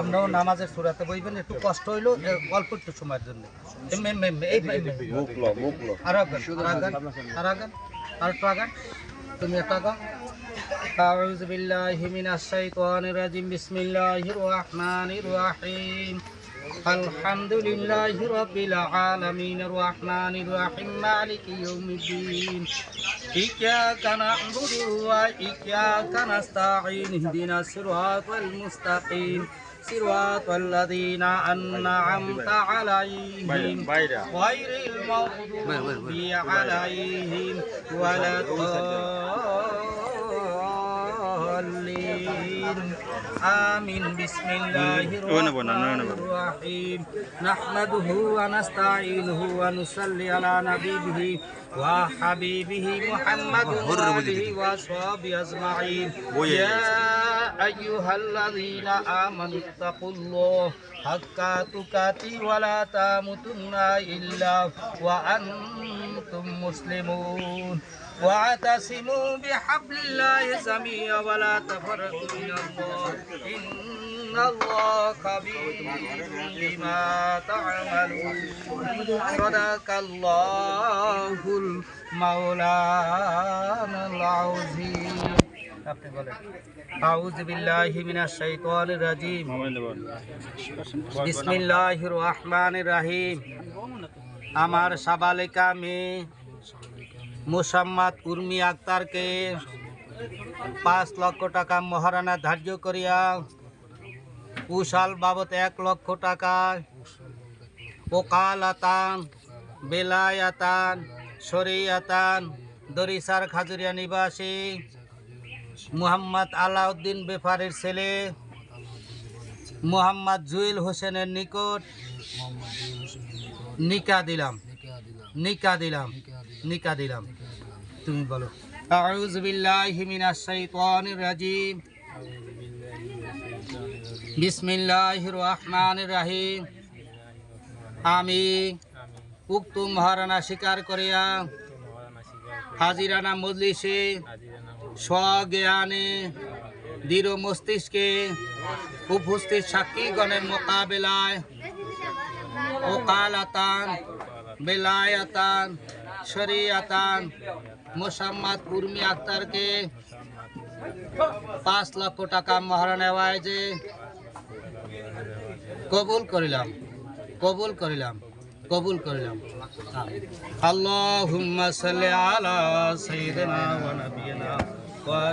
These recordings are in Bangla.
আমরাও নামাজের সুরাতে বইবেন একটু কষ্ট হইলো এ, অল্প একটু সময়ের জন্য এম, এম, এম, এই এই, এই। মুখলো মুখলো আর আগান আর আগান আর আগান আর একটু আগান তুমি একটা আগান أعوذ بالله من الشيطان الرجيم بسم الله الرحمن الرحيم الحمد لله رب العالمين الرحمن الرحيم مالك يوم الدين إياك نعبد وإياك نستعين اهدنا الصراط المستقيم صراط الذين أنعمت عليهم. غير المغضوب عليهم ولا الضالين. آمين. بسم الله الرحمن الرحيم. نحمده ونستعينه ونصلي على نبيه وحبيبه محمد وآله وصحبه أجمعين. يا أيها الذين آمنوا اتقوا الله حق تقاته ولا تموتن إلا وأنتم مسلمون. واعتصموا بحبل الله جميعا ولا تفرقوا من الله إن الله خبير بما تعملون صدق الله المولانا العظيم আপনি বলেন আউজ বিল্লাহি মিনাশ শাইতানির রাজিম বিসমিল্লাহির রহমানির রহিম আমার সাবালিকা মেয়ে মুসাম্মাদ উর্মি আক্তারকে পাঁচ লক্ষ টাকা মহারানা ধার্য করিয়া কুশাল বাবদ এক লক্ষ টাকা। ওকালাতান, বেলায়াতান, শরিয়াতান, দরিসার খাজুরিয়া নিবাসী। মুহাম্মদ আলাউদ্দিন বেফারের ছেলে। মুহাম্মদ জুয়েল হোসেনের নিকট নিকা দিলাম। নিকা দিলাম। নিকা দিলাম। তুমি বলো। আউযু বিল্লাহি মিনাশ শাইতানির রাজিম। বিসমিল্লাহির রহমানির রহিম আমি উক্ত মহারানা স্বীকার করিয়া হাজিরানা মজলিসে স্বজ্ঞানে দৃঢ় মস্তিষ্কে উপস্থিত সাক্ষীগণের মোকাবেলায় ওকালাতান, বেলায়াতান, শরিয়াতান, মোসাম্মদ উর্মি আক্তারকে পাঁচ লক্ষ টাকা মহারণা যে কবুল করিলাম কবুল করিলাম কবুল করিলাম। আল্লাহুম্মা সাল্লি আলা সাইয়্যিদিনা ওয়া নাবিয়িনা ওয়া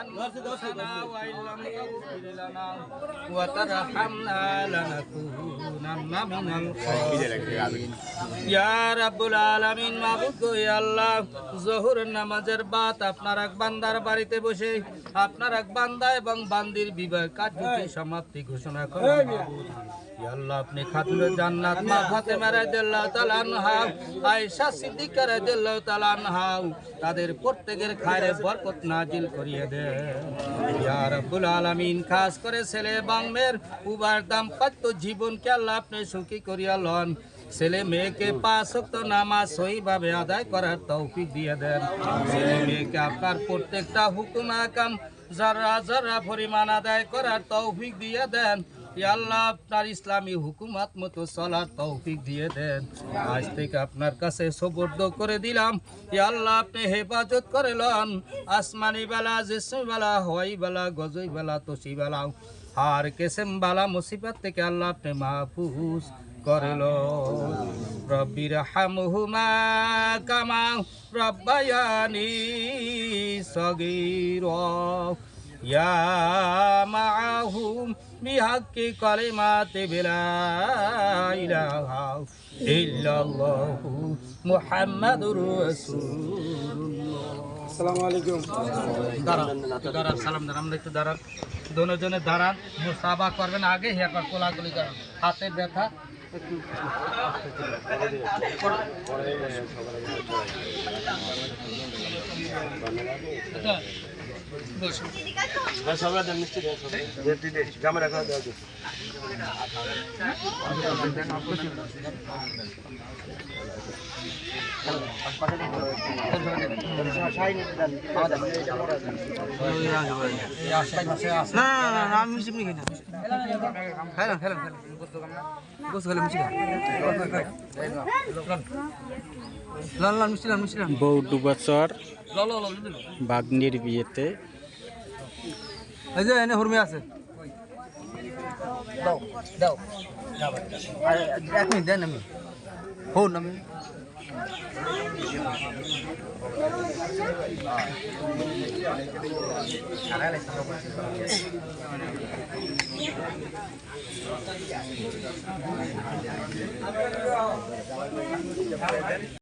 أنفسنا وإن لم تغفر لنا وترحمنا لنكونن সমাপ্তি ঘোষণা করেন। তাদের প্রত্যেকের খায়ের বরকত নাজিল করিয়ে দেয় ইয়া রাব্বুল আলামিন খাস করে ছেলে বাংমের উবার দাম্পত্য জীবনকে আল্লাহ আপনি সুখী করিয়া লন। ছেলে মেয়েকে পাঁচ ওয়াক্ত নামাজ সহিভাবে আদায় করার তৌফিক দিয়ে দেন। ছেলে মেয়েকে আপনার প্রত্যেকটা হুকুম, আকাম, যারা যারা পরিমাণ আদায় করার তৌফিক দিয়ে দেন আল্লাহ আপনার ইসলামী হুকুমাত মতো চলার তৌফিক দিয়ে দেন। আজ থেকে আপনার কাছে সুবর্দ করে দিলাম আল্লাহ আপনি হেফাজত করে লন। আসমানি বেলা, জেসমি বেলা, হওয়াই বেলা, গজই বেলা তসি বেলা আর কেসেম বালা মুসিবত থেকে আল্লাহ আপনি মাহফুজ করল। রব্বির হামহুমা কামা রব্বায়ানি সগীর। ইয়া মাআহুম বিহাক্কি কালিমাতি বিলা ইল্লাল্লাহু মুহাম্মাদুর রাসূলুল্লাহ। আসসালামু আলাইকুম দাঁড়ান দাঁড়ান সালাম দাঁড়ান আমরা একটু দাঁড়ান দোনোজনে দাঁড়ান মুসাবা করবেন আগে হে একবার কোলাগুলি করেন হাতে ব্যথা একটু আচ্ছা, না না না না আমি মিষ্টি খাই না খেলাম খেলাম খেলাম। গোস খেলে মিষ্টি লাল লাল মিষ্টি লাল মিষ্টি বউ দু বছর লাল লাল লাল। বাগ্নির বিয়েতে। এই যে এনে হুরমে আছে। দাও দাও আর এক মিনিট দেন আমি ফোন আমি